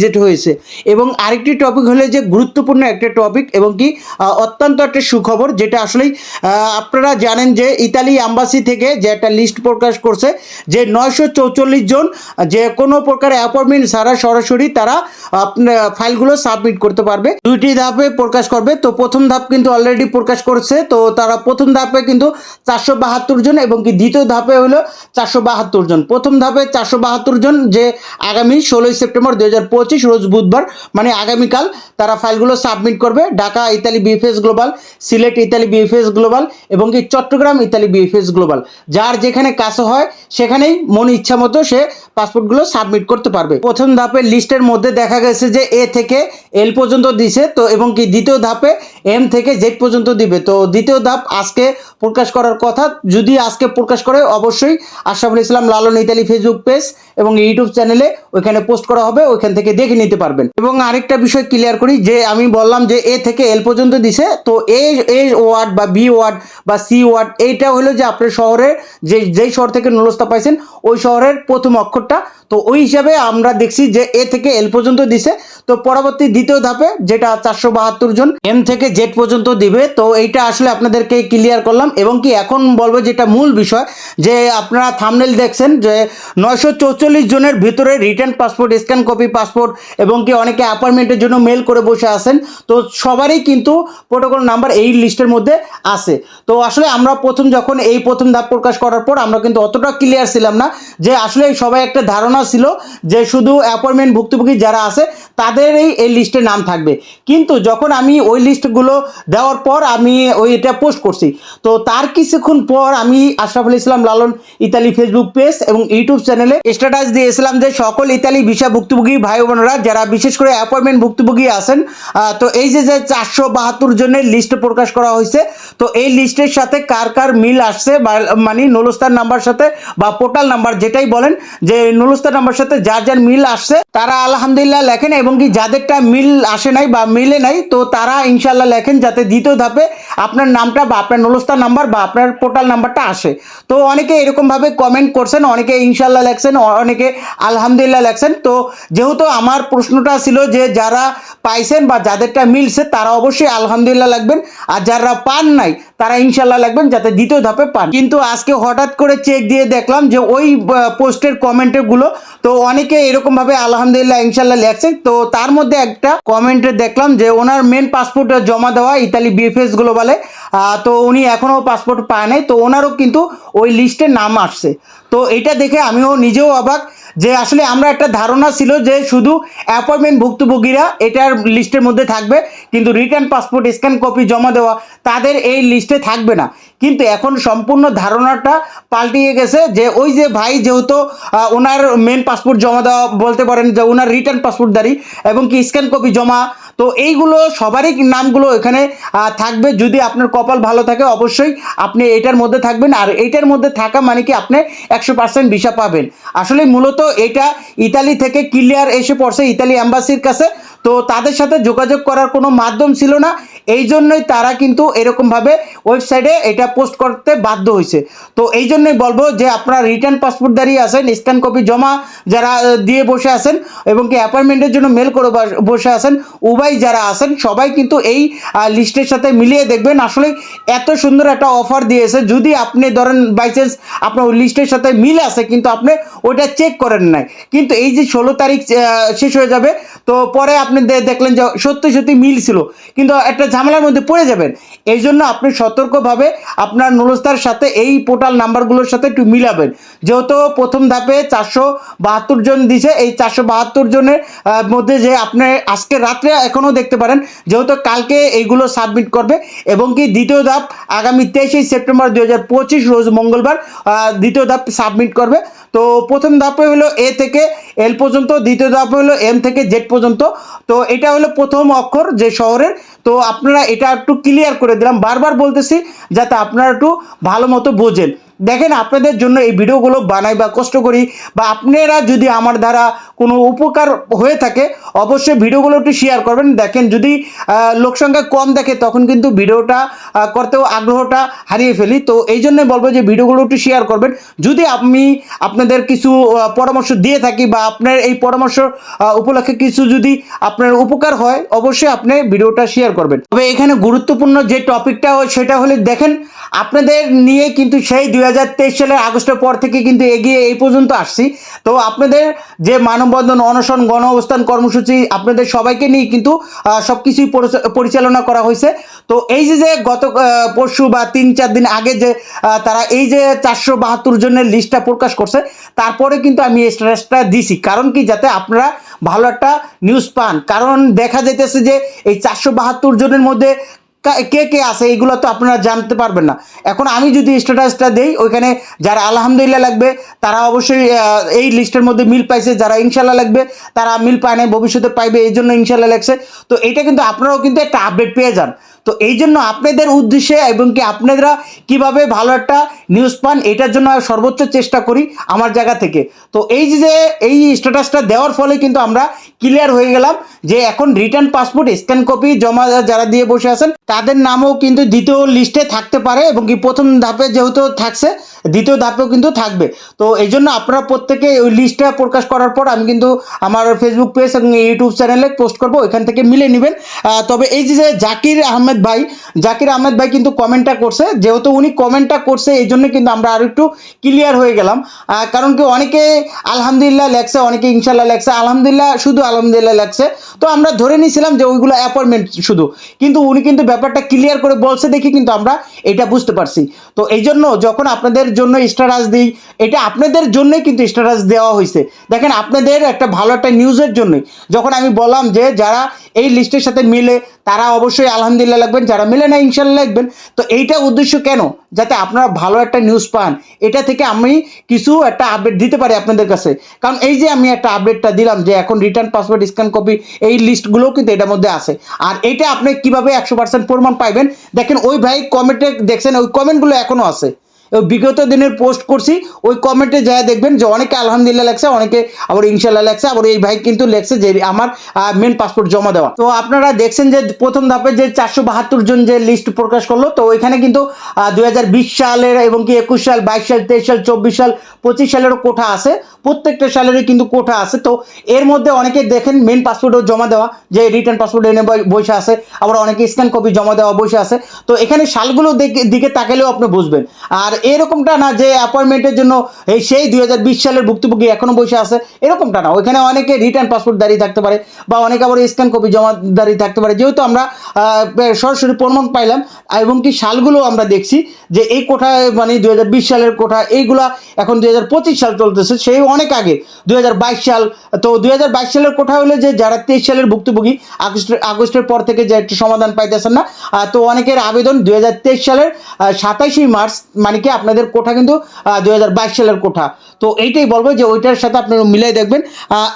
Reject হয়েছে। এবং আরেকটি টপিক হলো যে গুরুত্বপূর্ণ একটা টপিক এবং কি অত্যন্ত একটা সুখবর যেটা আসলেই আপনারা জানেন যে ইতালি অ্যাম্বাসি থেকে যে একটা লিস্ট প্রকাশ করছে যে নয়শো চৌচল্লিশ জন, যে কোনো প্রকার অ্যাপয়েন্টমেন্ট ছাড়া সরাসরি তারা আপনার ফাইলগুলো সাবমিট করতে পারবে। দুইটি ধাপে প্রকাশ করবে। তো প্রথম ধাপ কিন্তু অলরেডি প্রকাশ করছে। তো তারা প্রথম ধাপে কিন্তু চারশো বাহাত্তর জন এবং কি দ্বিতীয় ধাপে হলো চারশো বাহাত্তর জন। প্রথম ধাপে চারশো বাহাত্তর জন যে আগামী ষোলোই সেপ্টেম্বর দু হাজার পঁচিশ, রোজ বুধবার মানে আগামীকাল তারা ফাইলগুলো সাবমিট করবে। Dhaka, Italy, BFS global, Sylhet, Italy, BFS global এবং কি চট্টগ্রাম, ইতালি, বিএফএস গ্লোবাল। যার যেখানে কাছে হয়, সেখানেই মন ইচ্ছা মতো সে পাসপোর্টগুলো সাবমিট করতে পারবে। প্রথম ধাপের লিস্টের মধ্যে দেখা গেছে যে এ থেকে এল পর্যন্ত দিছে, তো এবং কি দ্বিতীয় ধাপে এম থেকে জেড পর্যন্ত দিবে। তো দ্বিতীয় ধাপ আজকে প্রকাশ করার কথা। যদি আজকে প্রকাশ করে, অবশ্যই Ashraful Islam Lalon Italy Facebook page এবং ইউটিউব চ্যানেলে ওইখানে পোস্ট করা হবে। ওইখান থেকে দেখে নিতে পারবেন। এবং আরেকটা বিষয় ক্লিয়ার করি, যে আমি বললাম যে এ থেকে এল পর্যন্ত দিছে, তো এ এ ওয়ার্ড বা বি ওয়ার্ড বা সি ওয়ার্ড, এইটা হলো যে আপনার শহরের যে, যেই শহর থেকে নুলস্তা পাইছেন, ওই শহরের প্রথম অক্ষরটা। তো ওই হিসাবে আমরা দেখছি যে এ থেকে এল পর্যন্ত দিছে। তো পরবর্তী দ্বিতীয় ধাপে, যেটা চারশো বাহাত্তর জন এম থেকে জেড পর্যন্ত দিবে। তো এইটা আসলে আপনাদেরকে ক্লিয়ার করলাম। এবং কি এখন বলব যেটা মূল বিষয়, যে আপনারা থামনেল দেখছেন যে নয়শো জনের ভিতরে return passport scan copy passport এবং কি অনেকে অ্যাপয়েন্টমেন্টের জন্য মেল করে বসে আছেন। তো সবারই কিন্তু প্রোটোকল নাম্বার এই লিস্টের মধ্যে আছে। তো আসলে আমরা প্রথম যখন এই প্রথম ধাপ প্রকাশ করার পর আমরা কিন্তু অতটা ক্লিয়ার ছিলাম না যে আসলে সবাই একটা ধারণা ছিল যে শুধু অ্যাপয়েন্টমেন্ট ভুক্তভোগী যারা আছে তাদেরই এই লিস্টে নাম থাকবে। কিন্তু যখন আমি ওই লিস্টগুলো দেওয়ার পর আমি ওই এটা পোস্ট করছি। তো তার কিছুক্ষণ পর আমি Ashraful Islam Lalon Italy Facebook page এবং ইউটিউব চ্যানেলে স্ট্যাটাস দিয়েছিলাম যে সকল ইতালি ভিসা ভুক্তভোগী ভাই বোনেরা যারা বিশেষ করে অ্যাপয়েন্টমেন্ট ভুক্তভোগী আছেন তো এই যে যে চারশো বাহাত্তর জনের লিস্ট প্রকাশ করা হয়েছে, তো এই লিস্টের সাথে কার কার মিল আসছে মানে নুলস্তার নাম্বার সাথে বা পোর্টাল নাম্বার যেটাই বলেন, যে নুলস্তার নাম্বার সাথে যার যার মিল আসছে, তারা আলহামদুলিল্লাহ লেখেন এবং কি যাদেরটা মিল আসে নাই বা মিলে নাই, তো তারা ইনশাল্লাহ লেখেন যাতে দ্বিতীয় ধাপে আপনার নামটা বা আপনার নুলস্তার নাম্বার বা আপনার পোর্টাল নাম্বারটা আসে। তো অনেকে এরকমভাবে কমেন্ট করছেন, অনেকে ইনশাল্লাহ লেখছেন অনেকে আলহামদুলিল্লাহ লেখছেন, তো যেহেতু আমার প্রশ্নটা ছিল যে যারা পাইছেন বা যাদেরটা মিলছে তারা অবশ্যই আলহামদুলিল্লাহ লাগবেন। আর যারা পান নাই, তারা ইনশাল্লাহ লাগবেন যাতে দ্বিতীয় ধাপে পান। কিন্তু আজকে হঠাৎ করে চেক দিয়ে দেখলাম যে ওই পোস্টের কমেন্টগুলো তো অনেকে এরকমভাবে আলহামদুলিল্লাহ ইনশাল্লাহ লেখছে তো তার মধ্যে একটা কমেন্টে দেখলাম যে ওনার মেন পাসপোর্ট জমা দেওয়া ইতালি বিএফএস গ্লোবালে তো উনি এখনও পাসপোর্ট পায় নাই। তো ওনারও কিন্তু ওই লিস্টে নাম আসছে। তো এটা দেখে আমিও নিজেও অবাক যে আসলে আমরা একটা ধারণা ছিল যে শুধু অ্যাপয়েন্টমেন্ট ভুক্তভোগীরা এটার লিস্টের মধ্যে থাকবে, কিন্তু রিটার্ন পাসপোর্ট স্ক্যান কপি জমা দেওয়া তাদের এই লিস্টে থাকবে না। কিন্তু এখন সম্পূর্ণ ধারণাটা পাল্টিয়ে গেছে যে ওই যে ভাই যেহেতু ওনার মেন পাসপোর্ট জমা দেওয়া বলতে পারেন যে ওনার রিটার্ন পাসপোর্টদারি এবং কি স্ক্যান কপি জমা, তো এইগুলো সবারই নামগুলো এখানে থাকবে। যদি আপনার কপাল ভালো থাকে অবশ্যই আপনি এটার মধ্যে থাকবেন আর এইটার মধ্যে থাকা মানে কি আপনি একশো পার্সেন্ট ভিসা পাবেন। আসলে মূলত এটা ইতালি থেকে ক্লিয়ার এসে পড়ছে ইতালি অ্যাম্বাসির কাছে, তো তাদের সাথে যোগাযোগ করার কোনো মাধ্যম ছিল না। এই জন্যই তারা কিন্তু এরকমভাবে ওয়েবসাইটে এটা পোস্ট করতে বাধ্য হয়েছে। তো এই জন্যই বলব যে আপনারা রিটার্ন পাসপোর্ট দাঁড়িয়ে আছেন, স্ক্যান কপি জমা যারা দিয়ে বসে আছেন এবং কি অ্যাপয়েন্টমেন্টের জন্য মেল করে বাস- আছেন উভয় যারা আছেন, সবাই কিন্তু এই লিস্টের সাথে মিলিয়ে দেখবেন। আসলে এত সুন্দর একটা অফার দিয়েছে। যদি আপনি ধরেন বাই চান্স আপনার ওই লিস্টের সাথে মিল আছে, কিন্তু আপনি ওইটা চেক করেন নাই। কিন্তু এই যে ষোলো তারিখ শেষ হয়ে যাবে, তো পরে আপনি দেখলেন যে সত্যি সত্যি মিল ছিল। কিন্তু একটা ঝামেলার মধ্যে পড়ে যাবেন। এই জন্য আপনি সতর্কভাবে আপনার নুলস্তার সাথে এই পোর্টাল নাম্বারগুলোর সাথে একটু মিলাবেন। যেহেতু প্রথম ধাপে চারশো বাহাত্তর জন দিছে, এই চারশো বাহাত্তর জনের মধ্যে যে আপনি আজকে রাত্রে এখনও দেখতে পারেন, যেহেতু কালকে এইগুলো সাবমিট করবে, এবং কি দ্বিতীয় ধাপ আগামী তেইশে সেপ্টেম্বর দু হাজার পঁচিশ, রোজ মঙ্গলবার দ্বিতীয় ধাপ সাবমিট করবে। তো প্রথম ধাপে হলো এ থেকে এল পর্যন্ত, দ্বিতীয় ধাপে হলো এম থেকে জেড পর্যন্ত। তো এটা হলো প্রথম অক্ষর যে শহরের। তো আপনারা এটা একটু ক্লিয়ার করে দিলাম। বারবার বলতেছি যাতে আপনারা একটু ভালো মতো বোঝেন। দেখেন, আপনাদের জন্য এই ভিডিওগুলো বানাই বা কষ্ট করি বা আপনারা যদি আমার দ্বারা কোনো উপকার হয়ে থাকে অবশ্যই ভিডিওগুলো একটু শেয়ার করবেন। দেখেন যদি আহ, লোক সংখ্যা কম দেখে তখন কিন্তু ভিডিওটা করতেও আগ্রহটা হারিয়ে ফেলি। তো এই জন্যই বলব যে ভিডিওগুলো একটু শেয়ার করবেন। যদি আমি আপনাদের কিছু পরামর্শ দিয়ে থাকি বা আপনার এই পরামর্শ উপলক্ষে কিছু যদি আপনার উপকার হয় অবশ্যই আপনি ভিডিওটা শেয়ার করবেন। তবে এখানে গুরুত্বপূর্ণ যে টপিকটা হয় সেটা হলে দেখেন আপনাদের নিয়ে কিন্তু সেই দুই হাজার তেইশ সালের আগস্টের পর থেকে কিন্তু এগিয়ে এই পর্যন্ত আসছি। তো আপনাদের যে মানববন্ধন অনশন, গণ অবস্থান কর্মসূচি আপনাদের সবাইকে নিয়ে কিন্তু সব কিছুই পরিচালনা করা হয়েছে। তো এই যে যে গত পরশু বা তিন, চার দিন আগে যে তারা এই যে চারশো বাহাত্তর জনের লিস্টটা প্রকাশ করছে, তারপরে কিন্তু আমি এই স্ট্যাটাসটা দিছি। কারণ কি? যাতে আপনারা ভালো একটা নিউজ পান। কারণ দেখা যাইতেছে যে, এই চারশো বাহাত্তর জনের মধ্যে কা- কে আছে এইগুলো তো আপনারা জানতে পারবেন না। এখন আমি যদি স্ট্যাটাসটা দেই, ওইখানে যারা আলহামদুলিল্লাহ লাগবে, তারা অবশ্যই এই লিস্টের মধ্যে মিল পাইছে, যারা ইনশাল্লাহ লাগবে, তারা মিল পায় না ভবিষ্যতে পাইবে এই জন্য ইনশাল্লাহ লাগছে। তো এটা কিন্তু আপনারাও কিন্তু একটা আপডেট পেয়ে যান। তো এই জন্য আপনাদের উদ্দেশ্যে এবং কি আপনারা কীভাবে ভালো একটা নিউজ পান, এটার জন্য সর্বোচ্চ চেষ্টা করি আমার জায়গা থেকে। তো এই যে এই স্ট্যাটাসটা দেওয়ার ফলে কিন্তু আমরা ক্লিয়ার হয়ে গেলাম যে এখন রিটার্ন পাসপোর্ট স্ক্যান কপি জমা যারা দিয়ে বসে আছেন, তাদের নামও কিন্তু দ্বিতীয় লিস্টে থাকতে পারে এবং কি প্রথম ধাপে যেহেতু থাকছে, দ্বিতীয় ধাপেও কিন্তু থাকবে। তো এই জন্য আপনারা প্রত্যেকে ওই লিস্টটা প্রকাশ করার পর আমি কিন্তু আমার ফেসবুক পেজ এবং ইউটিউব চ্যানেলে পোস্ট করব, ওইখান থেকে মিলে নেবেন। তবে এই যে জাকির আহমেদ ভাই, জাকির আহমেদ ভাই কিন্তু কমেন্টটা করছে। যেহেতু উনি কমেন্টটা করছে, এই জন্য কিন্তু আমরা আরও একটু ক্লিয়ার হয়ে গেলাম। কারণ কি অনেকে আলহামদুলিল্লাহ লেখছে, অনেকে ইনশাল্লাহ লেখছে। আলহামদুলিল্লাহ শুধু আলহামদুলিল্লাহ লেখছে। তো আমরা ধরে নিয়েছিলাম যে ওইগুলো অ্যাপয়েন্টমেন্ট শুধু। কিন্তু উনি কিন্তু ব্যাপারটা ক্লিয়ার করে বলছে দেখি কিন্তু আমরা এটা বুঝতে পারছি। তো এই জন্য যখন আপনাদের জন্য স্ট্যাটাস দিই, এটা আপনাদের জন্যই কিন্তু স্ট্যাটাস দেওয়া হয়েছে। দেখেন, আপনাদের একটা ভালো একটা নিউজের জন্যই। যখন আমি বললাম যে যারা এই লিস্টের সাথে মিলে, তারা অবশ্যই আলহামদুলিল্লাহ লাগবেন, যারা মিলে না ইনশাল্লাহ লাগবেন। তো এইটা উদ্দেশ্য কেন? যাতে আপনারা ভালো একটা নিউজ পান। এটা থেকে আমি কিছু একটা আপডেট দিতে পারি আপনাদের কাছে। কারণ এই যে আমি একটা আপডেটটা দিলাম যে এখন রিটার্ন পাসওয়ার্ড স্ক্যান কপি এই লিস্টগুলোও কিন্তু এটার মধ্যে আছে। আর এটা আপনি কীভাবে একশো পার্সেন্ট প্রমাণ পাইবেন? দেখেন ওই ভাই কমেন্টে দেখছেন, ওই কমেন্টগুলো এখনও আছে। বিগত দিনের পোস্ট করছি, ওই কমেন্টে যা দেখবেন যে অনেকে আলহামদুলিল্লাহ লেখছে, অনেকে আবার ইনশাল্লাহ লেখছে, আবার এই ভাই কিন্তু লেখছে যে আমার মেন পাসপোর্ট জমা দেওয়া। তো আপনারা দেখছেন যে প্রথম ধাপে যে চারশো বাহাত্তর জন যে লিস্ট প্রকাশ করল, তো ওইখানে কিন্তু দুই হাজার বিশ সালের এবং কি একুশ সাল, বাইশ সাল, তেইশ সাল, চব্বিশ সাল, পঁচিশ সালেরও কোঠা আছে, প্রত্যেকটা সালেরই কিন্তু কোঠা আছে, তো এর মধ্যে অনেকে দেখেন মেন পাসপোর্টও জমা দেওয়া, যে রিটার্ন পাসপোর্ট এনে বসে আছে, আবার অনেকে স্ক্যান কপি জমা দেওয়া বসে আছে, তো এখানে সালগুলো দিকে তাকালেও আপনি বুঝবেন। আর এরকমটা না যে অ্যাপয়েন্টমেন্টের জন্য এই সেই দুই হাজার বিশ সালের ভুক্তভোগী এখনও বসে আছে, এরকমটা না। ওইখানে অনেকে রিটার্ন পাসপোর্ট দাঁড়িয়ে থাকতে পারে বা অনেকে আবার স্ক্যান কপি জমা দাঁড়িয়ে থাকতে পারে। যেহেতু আমরা সরাসরি প্রমাণ পাইলাম এবং কি সালগুলো আমরা দেখছি যে এই কোঠায় মানে দুই হাজার বিশ সালের কোঠা, এইগুলা এখন দুই হাজার পঁচিশ সাল চলতেছে, সেই অনেক আগে। দুই হাজার বাইশ সাল, তো দুই হাজার বাইশ সালের কোঠা হলে যে যারা তেইশ সালের ভুক্তভোগী, আগস্টের আগস্টের পর থেকে যে একটু সমাধান পাইতেছেন না তো অনেকের আবেদন দুই হাজার তেইশ সালের সাতাইশে মার্চ মানে কি আপনাদের কোঠা কিন্তু দুই হাজার বাইশ সালের কোঠা। তো এইটাই বলব যে ওইটার সাথে আপনি মিলাই দেখবেন।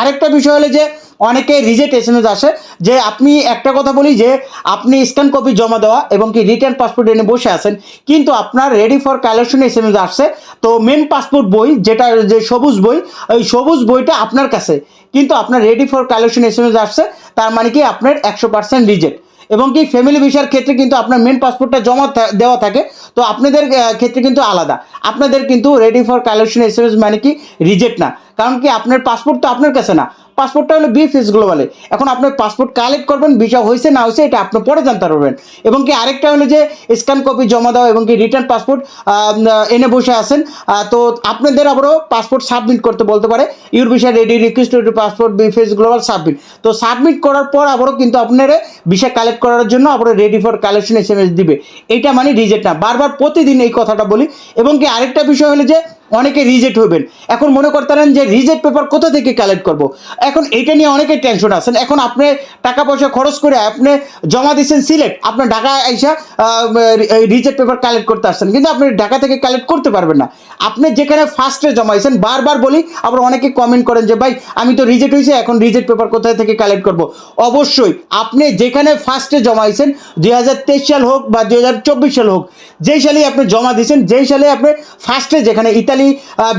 আরেকটা বিষয় হলো যে অনেকে রিজেক্ট এস আসে যে আপনি একটা কথা বলি যে আপনি স্ক্যান কপি জমা দেওয়া এবং কি রিটার্ন পাসপোর্ট এনে বসে আছেন, কিন্তু আপনার রেডি ফর কালেকশন এস আসছে। তো মেন পাসপোর্ট বই যেটা যে সবুজ বই, ওই সবুজ বইটা আপনার কাছে। কিন্তু আপনার রেডি ফর কালেকশন এস আসছে, তার মানে কি আপনার একশো পার্সেন্ট রিজেক্ট এবং কি ফ্যামিলি ভিসার ক্ষেত্রে কিন্তু আপনার মেন পাসপোর্টটা জমা দেওয়া থাকে। তো আপনাদের ক্ষেত্রে কিন্তু আলাদা। আপনাদের কিন্তু রেডি ফর কালেকশন এস মানে কি? রিজেক্ট না। কারণ কি আপনার পাসপোর্ট তো আপনার কাছে না। পাসপোর্টটা হলো বিএফএস গ্লোবালে এখন আপনার পাসপোর্ট কালেক্ট করবেন ভিসা হয়েছে না হয়েছে এটা আপনি পরে জানতে পারবেন। এবং কি আরেকটা হলো যে স্ক্যান কপি জমা দেওয়া এবং কি রিটার্ন পাসপোর্ট এনে বসে আহ, তো আপনাদের আবারও পাসপোর্ট সাবমিট করতে বলতে পারে। Your visa ready request to passport BFS global submit তো সাবমিট করার পর আবারও কিন্তু আপনারা ভিসা কালেক্ট করার জন্য আবারও রেডি ফর কালেকশন এস দিবে। এটা মানে রিজেক্ট না। বারবার প্রতিদিন এই কথাটা বলি। এবং কি আরেকটা বিষয় হলো যে অনেকে রিজেক্ট হবেন। এখন মনে করতেন যে রিজেক্ট পেপার কোথা থেকে কালেক্ট করব? এখন এটা নিয়ে অনেকে টেনশন আছেন। এখন আপনি টাকা পয়সা খরচ করে আপনি জমা দিচ্ছেন সিলেট আপনার ঢাকা আইসা রিজেক্ট পেপার কালেক্ট করতে আসছেন। কিন্তু আপনি ঢাকা থেকে কালেক্ট করতে পারবেন না। আপনি যেখানে ফার্স্টে জমাইছেন, বারবার বলি, আবার অনেকে কমেন্ট করেন যে, ভাই, আমি তো রিজেক্ট হয়েছি, এখন রিজেক্ট পেপার কোথায় থেকে কালেক্ট করব? অবশ্যই, আপনি যেখানে ফার্স্টে জমাইছেন, দুই হাজার তেইশ সাল হোক বা দুই হাজার চব্বিশ সাল হোক, যেই সালেই আপনি জমা দিয়েছেন, যেই সালে আপনি ফার্স্টে যেখানে ইতালি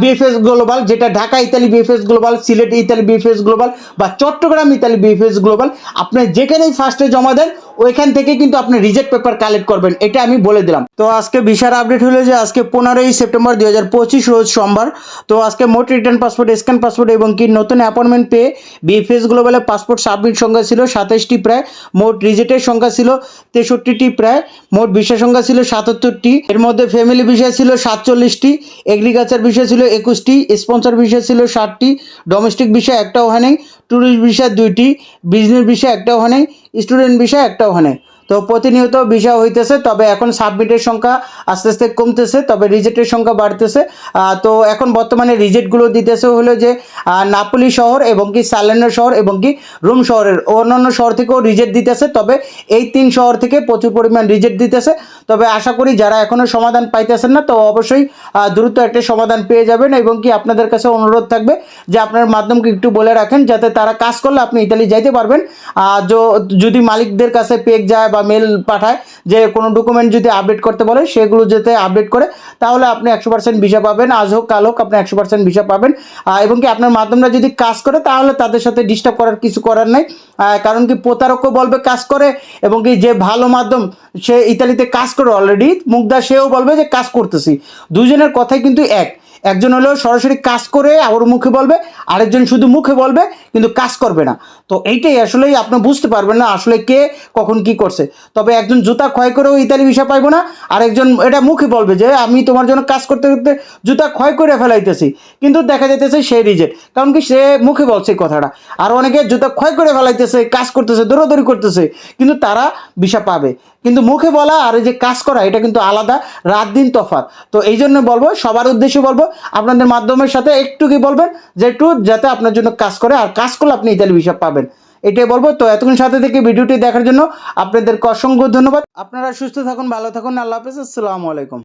বিএফএস গ্লোবাল যেটা Dhaka, Italy BFS global Sylhet, Italy BFS global বা চট্টগ্রাম, ইতালি বিএফএস গ্লোবাল আপনি যেখানেই ফার্স্টে জমা দেন ওইখান থেকে কিন্তু আপনি রিজেক্ট পেপার কালেক্ট করবেন, এটা আমি বলে দিলাম। তো আজকে বিশার আপডেট হলো যে আজকে পনেরোই সেপ্টেম্বর দুই হাজার পঁচিশ রোজ সোমবার। তো আজকে মোট রিটার্ন পাসপোর্ট স্ক্যান পাসপোর্ট এবং কি নতুন অ্যাপয়েন্টমেন্ট পেয়ে বিএফএস গ্লোবালে পাসপোর্ট সাবমিট সংখ্যা ছিল সাতাশটি প্রায়, মোট রিজেক্টের সংখ্যা ছিল তেষট্টিটি প্রায়, মোট বিষয় সংখ্যা ছিল সাতাত্তরটি। এর মধ্যে ফ্যামিলি বিষয় ছিল সাতচল্লিশটি এগ্রিকালচার বিষয় ছিল একুশটি স্পন্সর বিষয় ছিল ষাটটি ডোমেস্টিক বিষয় একটাও হয় নাই। ট্যুরিস্ট ভিসা দুইটি বিজনেস ভিসা একটাও হয় নাই স্টুডেন্ট ভিসা একটা ওখানে তো প্রতিনিয়ত বিষয় হইতেছে, তবে এখন সাবমিটের সংখ্যা আস্তে আস্তে কমতেছে, তবে রিজেক্টের সংখ্যা বাড়তেছে। তো এখন বর্তমানে রিজেক্টগুলো দিতেছে হলো যে নাপোলি শহর এবং কি সালেন্ডার শহর এবং কি রোম শহরের। অন্যান্য শহর থেকেও রিজেক্ট দিতেছে, তবে এই তিন শহর থেকে প্রচুর পরিমাণ রিজেক্ট দিতেছে। তবে আশা করি যারা এখনও সমাধান পাইতেছেন না, তো অবশ্যই দ্রুত একটা সমাধান পেয়ে যাবেন এবং কি আপনাদের কাছে অনুরোধ থাকবে যে আপনার মাধ্যমকে একটু বলে রাখেন, যাতে তারা কাজ করলে আপনি ইতালি যাইতে পারবেন। যদি মালিকদের কাছে পেক যায় বা মেল পাঠায় যে কোনো ডকুমেন্ট যদি আপডেট করতে বলে, সেগুলো যাতে আপডেট করে, তাহলে আপনি একশো পার্সেন্ট ভিসা পাবেন। আজ হোক, কাল হোক, আপনি একশো পার্সেন্ট ভিসা পাবেন। এবং কি আপনার মাধ্যমটা যদি কাজ করে, তাহলে তাদের সাথে ডিস্টার্ব করার কিছু করার নাই। কারণ কি প্রতারকও বলবে কাজ করে, এবং কি যে ভালো মাধ্যম সে ইতালিতে কাজ করে অলরেডি মুগ্ধা সেও বলবে যে কাজ করতেছি। দুজনের কথাই কিন্তু এক। একজন হলো সরাসরি কাজ করে আবার মুখে বলবে, আরেকজন শুধু মুখে বলবে, কিন্তু কাজ করবে না। তো এইটাই আসলেই আপনি বুঝতে পারবেন না আসলে কে কখন কি করছে। তবে একজন জুতা ক্ষয় করেও ইতালি ভিসা পাইবো না, আরেকজন এটা মুখে বলবে যে, আমি তোমার জন্য কাজ করতে করতে জুতা ক্ষয় করে ফেলাইতেছি। কিন্তু দেখা যাইতেছে সে রিজেক্ট কারণ কি সে মুখে বলছে কথাটা। আর অনেকে জুতা ক্ষয় করে ফেলাইতেছে, কাজ করতেছে, দৌড়াদৌড়ি করতেছে, কিন্তু তারা ভিসা পাবে। কিন্তু মুখে বলা আর এই যে কাজ করা, এটা কিন্তু আলাদা, রাত দিন তফাৎ। তো এই জন্য বলব, সবার উদ্দেশ্যে বলব আপনাদের মাধ্যমের সাথে একটু কি বলবেন? যে একটু যাতে আপনার জন্য কাজ করে, আর কাজ করলে আপনি ইতালি ভিসা পাবেন। এটাই বলব। তো এতক্ষণ সাথে থেকে ভিডিওটি দেখার জন্য আপনাদেরকে অসংখ্য ধন্যবাদ। আপনারা সুস্থ থাকুন, ভালো থাকুন। আল্লাহ হাফেজ। আসসালামু আলাইকুম।